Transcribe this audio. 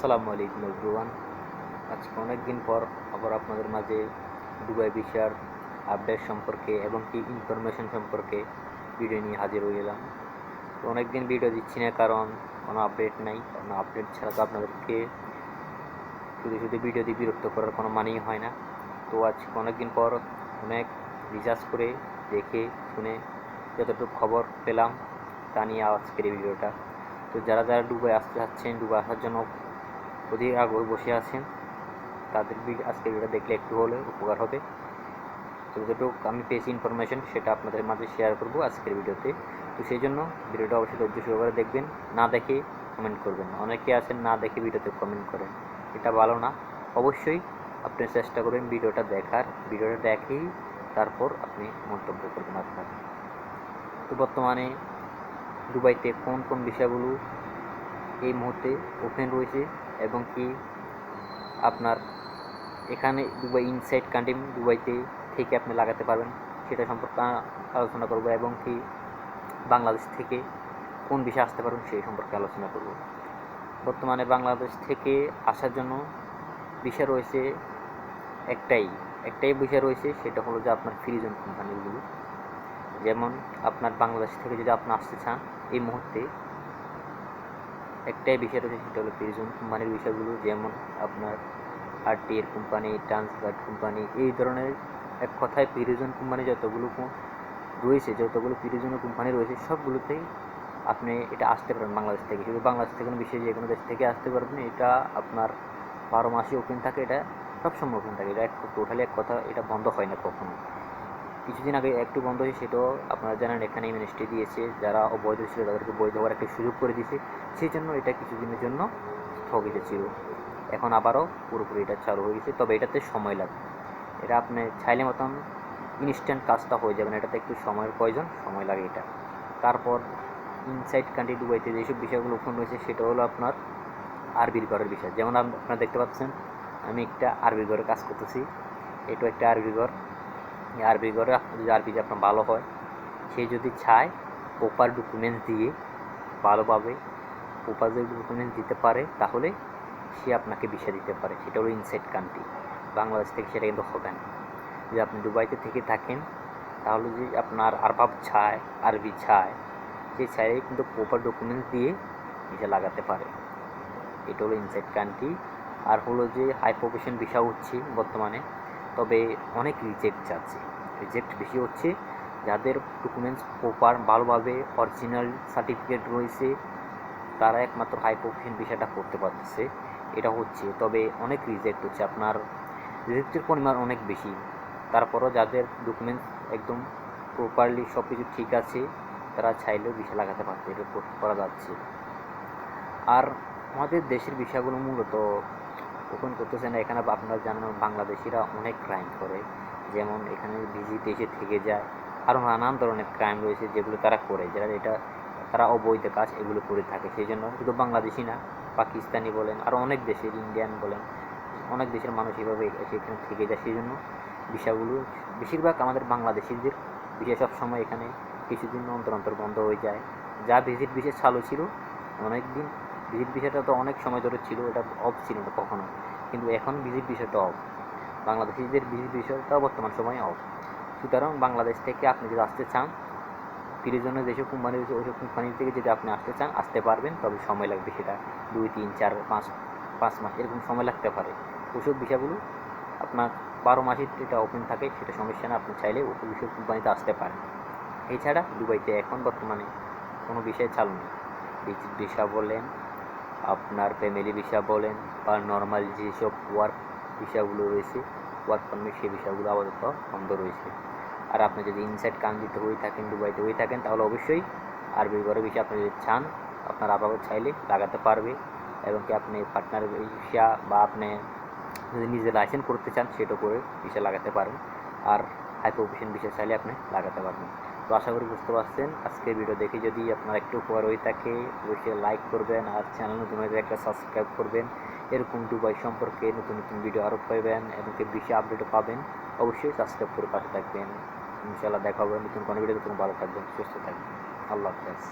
আসসালামু আলাইকুম এভরিওয়ান আজকে অনেক দিন পর আবার আপনাদের মাঝে দুবাই ভিসার আপডেট সম্পর্কে এবং কি ইনফরমেশন সম্পর্কে ভিডিও নিয়ে হাজির হয়ে গেলাম তো অনেক দিন ভিডিও দিচ্ছি না, কারণ কোনো আপডেট নাই। কোনো আপডেট ছাড়া তো আপনাদেরকে শুধু শুধু ভিডিও দিয়ে বিরক্ত করার কোনো মানেই হয় না। তো আজকে অনেক দিন পর অনেক রিসার্চ করে দেখে, শুনে যতটুকু খবর পেলাম তা নিয়ে আজকের এই ভিডিওটা তো যারা যারা দুবাই আসতে চাচ্ছেন, দুবাই আসার জন্য অধিক আগ্রহ বসে আছেন। তাদের আজকের ভিডিও দেখলে একটু হলে উপকার হবে তো যতটুকু আমি পেয়েছি ইনফরমেশন সেটা আপনাদের মাঝে শেয়ার করব আজকের ভিডিওতে। তো সেই জন্য ভিডিওটা অবশ্যই ধৈর্য সহকারে দেখবেন, না দেখে কমেন্ট করবেন অনেকে আছেন না দেখে ভিডিওতে কমেন্ট করেন। এটা ভালো না। অবশ্যই আপনি চেষ্টা করবেন ভিডিওটা দেখার। ভিডিওটা দেখেই তারপর আপনি মন্তব্য করবেন আপনার। তো বর্তমানে দুবাইতে কোন কোন বিষয়গুলো এই মুহূর্তে ওপেন রয়েছে? এবং কি আপনার এখানে দুবাই ইনসাইড কান্ট্রি দুবাইতে থেকে আপনি লাগাতে পারবেন। সেটা সম্পর্কে আলোচনা করব এবং কি বাংলাদেশ থেকে কোন বিষয়ে আসতে পারবেন সেই সম্পর্কে আলোচনা করব। বর্তমানে বাংলাদেশ থেকে আসার জন্য বিষয় রয়েছে একটাই একটাই বিষয় রয়েছে সেটা হলো যে আপনার ফ্রিজন কোম্পানিগুলো। যেমন আপনার বাংলাদেশ থেকে যদি আপনি আসতে চান এই মুহূর্তে একটাই বিষয় রয়েছে, সেটা হলো প্রিজন কোম্পানির বিষয়গুলো, যেমন আপনার আরটিএর কোম্পানি ট্রান্সগার্ড কোম্পানি এই ধরনের এক কথায় প্রিজন কোম্পানি যতগুলো রয়েছে, যতগুলো প্রিজন কোম্পানি রয়েছে, সবগুলোতেই আপনি এটা আসতে পারেন বাংলাদেশ থেকে। শুধু বাংলাদেশ থেকে বিশ্বের যে কোনো দেশ থেকে আসতে পারবেন, এটা আপনার বারো মাসে ওপেন থাকে, এটা সবসময় ওপেন থাকে, এটা এক টোটালি এক কথা, এটা বন্ধ হয় না কখনো। কিছুদিন আগে একটু বন্ধ হয়েছে, সেটাও আপনারা জানেন, এখানে মিনিস্ট্রি দিয়েছে, যারা অবৈধ ছিল তাদেরকে বৈধ হওয়ার একটা সুযোগ করে দিয়েছে। সেই জন্য এটা কিছুদিনের জন্য স্থগিত ছিল। এখন আবারও পুরোপুরি এটা চালু হয়ে গেছে, তবে এটাতে সময় লাগবে। এটা আপনি চাইলে মতন ইনস্ট্যান্ট কাজটা হয়ে যাবে না, এটাতে একটু সময়ের প্রয়োজন, সময় লাগে এটা। তারপর ইনসাইড কান্ট্রি দুবাইতে যেসব বিষয়গুলো ওপেন রয়েছে সেটা হলো আপনার আরবির ঘরের বিষয়। যেমন আপনারা দেখতে পাচ্ছেন, আমি একটা আরবি ঘরে কাজ করতেছি, এটাও একটা আরবি ঘর। আরবি করে যদি আরবি আপনার ভালো হয়, সে যদি চায় প্রপার ডকুমেন্টস দিয়ে ভালোভাবে প্রপার যদি ডকুমেন্টস দিতে পারে, তাহলে সে আপনাকে ভিসা দিতে পারে। সেটা হলো ইনসাইড কান্ট্রি বাংলাদেশ থেকে সেটা কিন্তু হবে না। যদি আপনি দুবাইতে থেকে থাকেন, তাহলে যদি আপনার আরবাব ছায় আরবি ছায় সে চাইলে কিন্তু প্রপার ডকুমেন্টস দিয়ে ভিসা লাগাতে পারে। এটা হলো ইনসাইড কান্ট্রি আর হলো যে হাই প্রফেশন ভিসা হচ্ছে বর্তমানে। তবে অনেক রিজেক্ট যাচ্ছে। রিজেক্ট বেশি হচ্ছে। যাদের ডকুমেন্টস প্রপার ভালোভাবে অরিজিনাল সার্টিফিকেট রয়েছে, তারা একমাত্র হাই প্রফেশন বিষয়টা করতে পারতেছে। এটা হচ্ছে। তবে অনেক রিজেক্ট হচ্ছে। আপনার রিজেক্টের পরিমাণ অনেক বেশি। তারপরও যাদের ডকুমেন্টস একদম প্রপারলি সব কিছু ঠিক আছে, তারা চাইলেও বিষয় লাগাতে পারছে এটা করা যাচ্ছে। আর আমাদের দেশের বিষয়গুলো মূলত ওপেন করতেছে না এখানে আপনারা জানেন বাংলাদেশিরা অনেক ক্রাইম করে। যেমন এখানে ভিজিট এসে থেকে যায় আরও নানান ধরনের ক্রাইম রয়েছে যেগুলো তারা করে, যারা এটা, তারা অবৈধ কাজ এগুলো করে থাকে। সেই জন্য শুধু বাংলাদেশি না, পাকিস্তানি বলেন আরও অনেক দেশের ইন্ডিয়ান বলেন, অনেক দেশের মানুষ এভাবে এসে এখানে থেকে যায়। সেই জন্য বিষয়গুলো বেশিরভাগ আমাদের বাংলাদেশিদের সব সময় এখানে কিছুদিন অন্তর অন্তর বন্ধ হয়ে যায়। যা ভিজিট বিশেষ চালু ছিল অনেক দিন ভিজিট বিষয়টা তো অনেক সময় ধরে ছিল, এটা অফ ছিল না কখনো কিন্তু এখন ভিজিট বিষয়টা অফ বাংলাদেশিদের ভিজিট বিষয়টাও বর্তমান সময়ে অফ সুতরাং বাংলাদেশ থেকে আপনি যদি আসতে চান প্রিজনের যেসব কোম্পানি রয়েছে, ওইসব কোম্পানি থেকে যদি আপনি আসতে চান, আসতে পারবেন, তবে সময় লাগবে সেটা দুই, তিন, চার, পাঁচ পাঁচ মাস, এরকম সময় লাগতে পারে। ওইসব বিষয়গুলো আপনার বারো মাসের যেটা ওপেন থাকে, সেটা সমস্যা না, আপনি চাইলে ওইসব কোম্পানিতে আসতে পারেন। এছাড়া দুবাইতে এখন বর্তমানে কোনো বিষয় চালু নেই। ভিজিট ভিসা বলেন আপনার ফ্যামিলি ভিসা বলেন বা নর্মাল যেসব ওয়ার্ক ভিসাগুলো রয়েছে ওয়ার্ক পারমিট সেই ভিসাগুলো আপাতত বন্ধ রয়েছে। আর আপনি যদি ইনসাইড কান্ট্রিতে হয়ে থাকেন, দুবাইতে হয়ে থাকেন, তাহলে অবশ্যই আরবি ঘরে ভিসা আপনি যদি চান, আপনার আপাতত চাইলে লাগাতে পারবে। এবং কি আপনি পার্টনার ভিসা বা আপনি যদি নিজে লাইসেন্স করতে চান, সেটা করে ভিসা লাগাতে পারেন আর হাই প্রফেশন ভিসা চাইলে আপনি লাগাতে পারবেন। তো আশা করি বুঝতে পারছেন। আজকের ভিডিও দেখে যদি আপনার একটু উপকার হয়ে থাকে, অবশ্যই লাইক করবেন আর চ্যানেল নতুন হয়ে একটা সাবস্ক্রাইব করবেন। এরকম দুবাই সম্পর্কে নতুন নতুন ভিডিও আরও পাবেন এবং কেউ বেশি আপডেটও পাবেন। অবশ্যই সাবস্ক্রাইব করে পাশে থাকবেন। ইনশাল্লাহ দেখা হবে নতুন কোনো ভিডিও নতুন ভালো থাকবেন, সুস্থ থাকবেন। আল্লাহ হাফেজ।